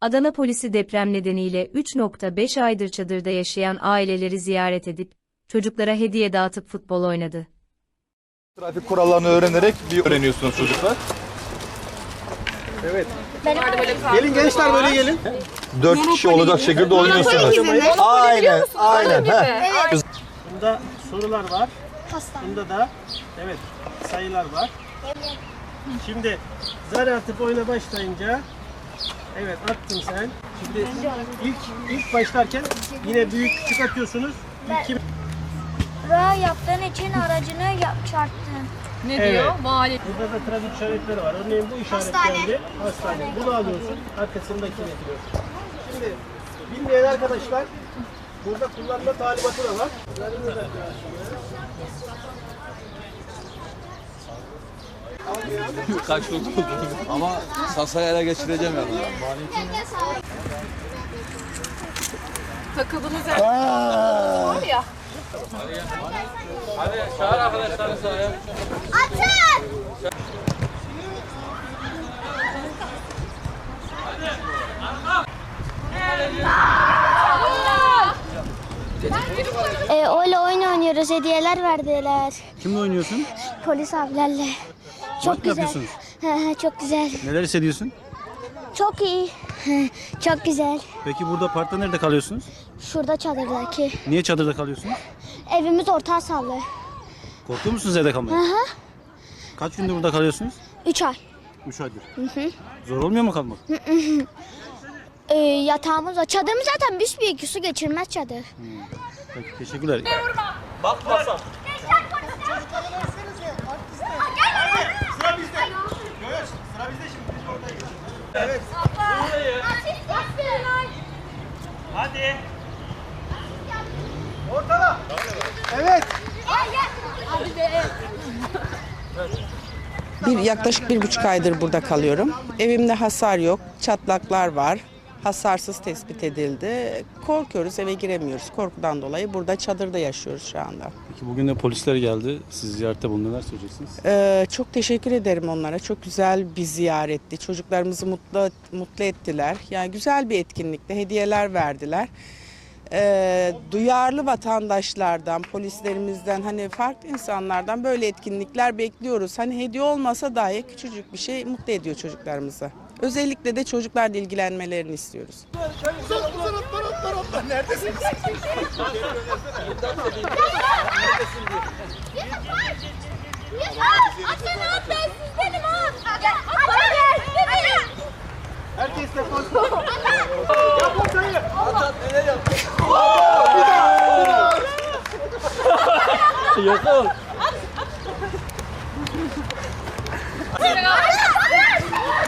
Adana polisi deprem nedeniyle 3.5 aydır çadırda yaşayan aileleri ziyaret edip, çocuklara hediye dağıtıp futbol oynadı. Trafik kurallarını öğrenerek bir öğreniyorsunuz çocuklar. Gelin gençler böyle gelin. Dört kişi olacak şekilde oynuyorsunuz. Aynen, aynen. heh. Bunda sorular var. Bunda da evet sayılar var. Şimdi zar atıp oyuna başlayınca evet attın sen. Şimdi ilk ilk başlarken yine büyük küçük atıyorsunuz. İki, Ra yaptığın için aracını yap, çarptın. Ne Evet. diyor? Vali. burada da trafik işaretleri var. Örneğin bu işaretlendi. Hastane. Bunu alıyorsun. Arkasındakini getiriyorsun. Şimdi bilmeyen arkadaşlar burada kullanma talimatı da var. Kaç oldu ama Sasa'yı ele geçireceğim yani. Takıldınız ya. Var ya. Hadi çağır arkadaşları sahaya. E, öyle oyun oynuyoruz, hediyeler verdiler. Kimle oynuyorsun? Polis abilerle. Çok Maç mı güzel. yapıyorsunuz? Hı hı, Çok güzel. Neler hissediyorsun? Çok iyi. Hı, Çok güzel. Peki burada parkta nerede kalıyorsunuz? Şurada çadırdaki. Niye çadırda kalıyorsunuz? Evimiz orta sallı. Korkuyor musunuz evde kalmaya? Kaç gündür burada kalıyorsunuz? Üç ay. Üç aydır. Zor olmuyor mu kalmak? E, yatağımız var. Çadırımız zaten büyük su geçirmez çadır. Peki, teşekkürler. Hadi. Ortada. Evet. Bir, yaklaşık bir buçuk aydır burada kalıyorum. Evimde hasar yok, çatlaklar var. Hasarsız tespit edildi. Korkuyoruz, eve giremiyoruz. Korkudan dolayı burada çadırda yaşıyoruz şu anda. Peki bugün de polisler geldi. Siz ziyarette bulundu. Neler söyleyeceksiniz? Ee, çok teşekkür ederim onlara. Çok güzel bir ziyaretti. Çocuklarımızı mutlu mutlu ettiler. Yani güzel bir etkinlikte hediyeler verdiler. Ee, duyarlı vatandaşlardan, polislerimizden, hani farklı insanlardan böyle etkinlikler bekliyoruz. Hani hediye olmasa dahi küçücük bir şey mutlu ediyor çocuklarımızı. Özellikle de çocuklarla ilgilenmelerini istiyoruz. Hadi. Herkes.